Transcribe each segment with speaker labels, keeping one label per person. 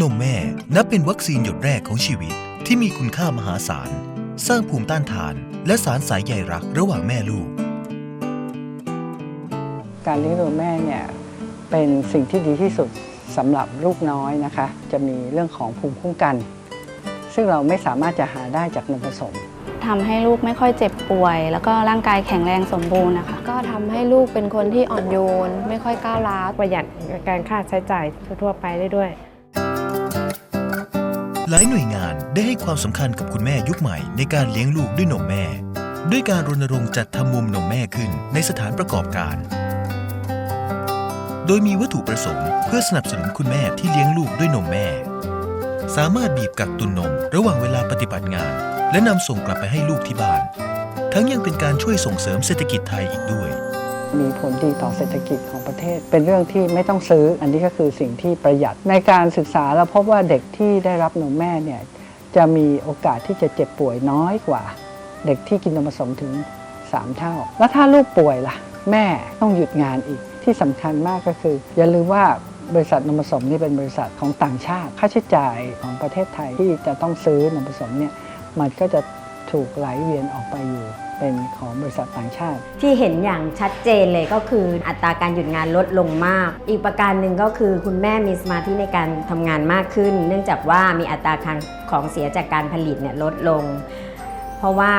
Speaker 1: นมแม่นับเป็นวัคซีนหยดแรกของชีวิตที่มีคุณค่ามหาศาล สร้างภูมิต้านทาน และสารสายใยรักระหว่างแม่ลูก
Speaker 2: การเลี้ยงดูแม่เนี่ยเป็นสิ่งที่ดีที่สุดสำหรับลูกน้อยนะคะ จะมีเรื่องของภูมิคุ้มกัน ซึ่งเราไม่สามารถจะหาได้จากนมผสม
Speaker 3: ทำให้ลูกไม่ค่อยเจ็บป่วย แล้วก็ร่างกายแข็งแรงสมบูรณ์นะคะ
Speaker 4: ก็ทำให้ลูกเป็นคนที่อ่อนโยน ไม่ค่อยก้าวร้าว
Speaker 5: ประหยัดการค่าใช้จ่ายทั่วๆไปได้ด้วย
Speaker 1: หลายหน่วยงานได้ให้ความสำคัญกับคุณแม่ยุคใหม่ในการเลี้ยงลูกด้วยนมแม่ ด้วยการรณรงค์จัดทำมุมนมแม่ขึ้นในสถานประกอบการ โดยมีวัตถุประสงค์เพื่อสนับสนุนคุณแม่ที่เลี้ยงลูกด้วยนมแม่ สามารถบีบกักตุนนมระหว่างเวลาปฏิบัติงาน และนำส่งกลับไปให้ลูกที่บ้าน ทั้งยังเป็นการช่วยส่งเสริมเศรษฐกิจไทยอีกด้วย
Speaker 2: มีผลดีต่อเศรษฐกิจของประเทศ เป็นเรื่องที่ไม่ต้องซื้อ อันนี้ก็คือสิ่งที่ประหยัด ในการศึกษาเราพบว่าเด็กที่ได้รับนมแม่เนี่ยจะมีโอกาสที่จะเจ็บป่วยน้อยกว่า เด็กที่กินนมผสมถึง 3 เท่า แล้วถ้าลูกป่วยล่ะ แม่ต้องหยุดงานอีกที่สำคัญมากก็คือ อย่าลืมว่าบริษัทนมผสมนี่เป็นบริษัทของต่างชาติ ค่าใช้จ่ายของประเทศไทยที่จะต้องซื้อนมผสมเนี่ยมันก็จะถูกไหลเวียนออกไปอยู่ เป็นของบริษัทต่างชาติ
Speaker 6: ที่เห็นอย่างชัดเจนเลยก็คืออัตราการหยุดงานลดลงมาก อีกประการหนึ่งก็คือคุณแม่มีสมาธิในการทำงานมากขึ้น เนื่องจากว่ามีอัตราการของเสียจากการผลิตเนี่ยลดลง เพราะว่า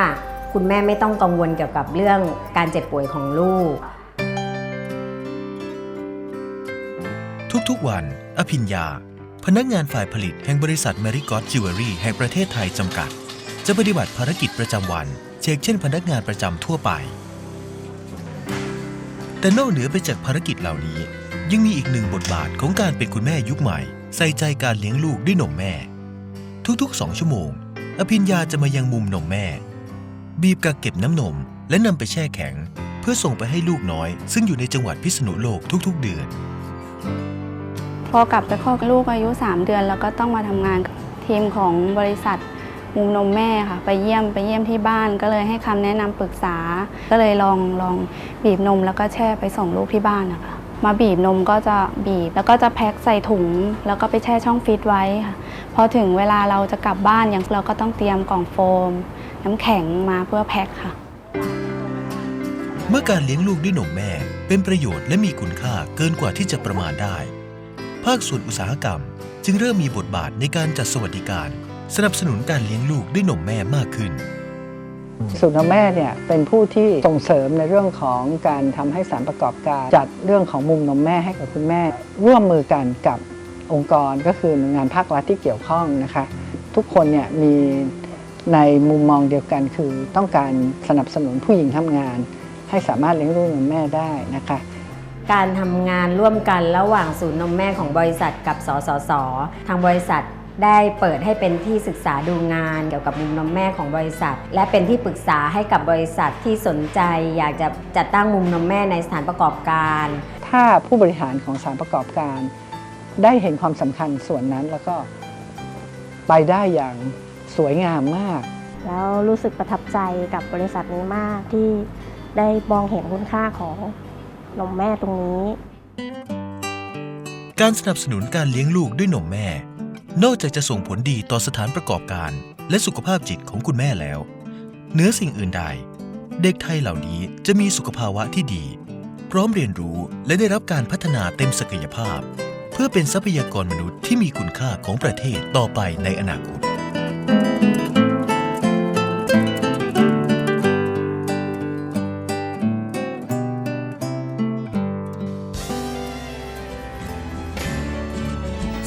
Speaker 6: คุณแม่ไม่ต้องกังวลเกี่ยวกับเรื่องการเจ็บป่วยของลูก
Speaker 1: ทุกๆวัน อภิญญา พนักงานฝ่ายผลิตแห่งบริษัท m a r i g o t Jewelry แห่งประเทศไทยจำกัด จะปฏิบัติภารกิจประจำวันเช็คเช่นพนักงานประจำทั่วไป แต่นอกเหนือไปจากภารกิจเหล่านี้ ยังมีอีกหนึ่งบทบาทของการเป็นคุณแม่ยุคใหม่ ใส่ใจการเลี้ยงลูกด้วยนมแม่ ทุกๆ2ชั่วโมง อภิญญาจะมายังมุมนมแม่ บีบกักเก็บน้ำนม และนำไปแช่แข็ง เพื่อส่งไปให้ลูกน้อย ซึ่งอยู่ในจังหวัดพิษณุโลกทุกๆ เดือน
Speaker 3: พอกลับไปคลอดลูกอายุ 3 เดือน แล้วก็ต้องมาทำงานกับทีมของบริษัท มุมนมแม่ค่ะ ไปเยี่ยมไปเยี่ยมที่บ้านก็เลยให้คำแนะนำปรึกษา ก็เลยลองลองบีบนมแล้วก็แช่ไปส่งลูกที่บ้านนะคะมาบีบนมก็จะบีบ แล้วก็จะแพ็คใส่ถุง แล้วก็ไปแช่ช่องฟรีซไว้ค่ะพอถึงเวลาเราจะกลับบ้านอย่างเราก็ต้องเตรียมกล่องโฟม น้ำแข็งมาเพื่อแพ็คค่ะ
Speaker 1: เมื่อการเลี้ยงลูกด้วยนมแม่เป็นประโยชน์และมีคุณค่าเกินกว่าที่จะประมาณได้ ภาคส่วนอุตสาหกรรมจึงเริ่มมีบทบาทในการจัดสวัสดิการ สนับสนุนการเลี้ยงลูกด้วยนมแม่มากขึ้น
Speaker 2: ศูนย์นมแม่เนี่ยเป็นผู้ที่ส่งเสริมในเรื่องของการทำให้สารประกอบการ จัดเรื่องของมุมนมแม่ให้กับคุณแม่ ร่วมมือกันกับองค์กรก็คือหน่วยงานภาครัฐที่เกี่ยวข้องนะคะ ทุกคนเนี่ยมีในมุมมองเดียวกันคือต้องการสนับสนุนผู้หญิงทำงาน ให้สามารถเลี้ยงลูกนมแม่ได้นะคะ
Speaker 6: การทำงานร่วมกันระหว่างศูนย์นมแม่ของบริษัทกับสสส ทางบริษัท ได้เปิดให้เป็นที่ศึกษาดูงานเกี่ยวกับมุมนมแม่ของบริษัท และเป็นที่ปรึกษาให้กับบริษัทที่สนใจ อยากจะจัดตั้งมุมนมแม่ในสถานประกอบการ
Speaker 2: ถ้าผู้บริหารของสารประกอบการ ได้เห็นความสำคัญส่วนนั้นแล้วก็ไปได้อย่างสวยงามมาก
Speaker 7: แล้วรู้สึกประทับใจกับบริษัทนี้มากที่ได้มองเห็นคุณค่าของนมแม่ตรงนี้
Speaker 1: การสนับสนุนการเลี้ยงลูกด้วยนมแม่ นอกจากจะส่งผลดีต่อสถานประกอบการและสุขภาพจิตของคุณแม่แล้วเหนือสิ่งอื่นใด เด็กไทยเหล่านี้จะมีสุขภาวะที่ดี พร้อมเรียนรู้และได้รับการพัฒนาเต็มศักยภาพ เพื่อเป็นทรัพยากรมนุษย์ที่มีคุณค่าของประเทศต่อไปในอนาคต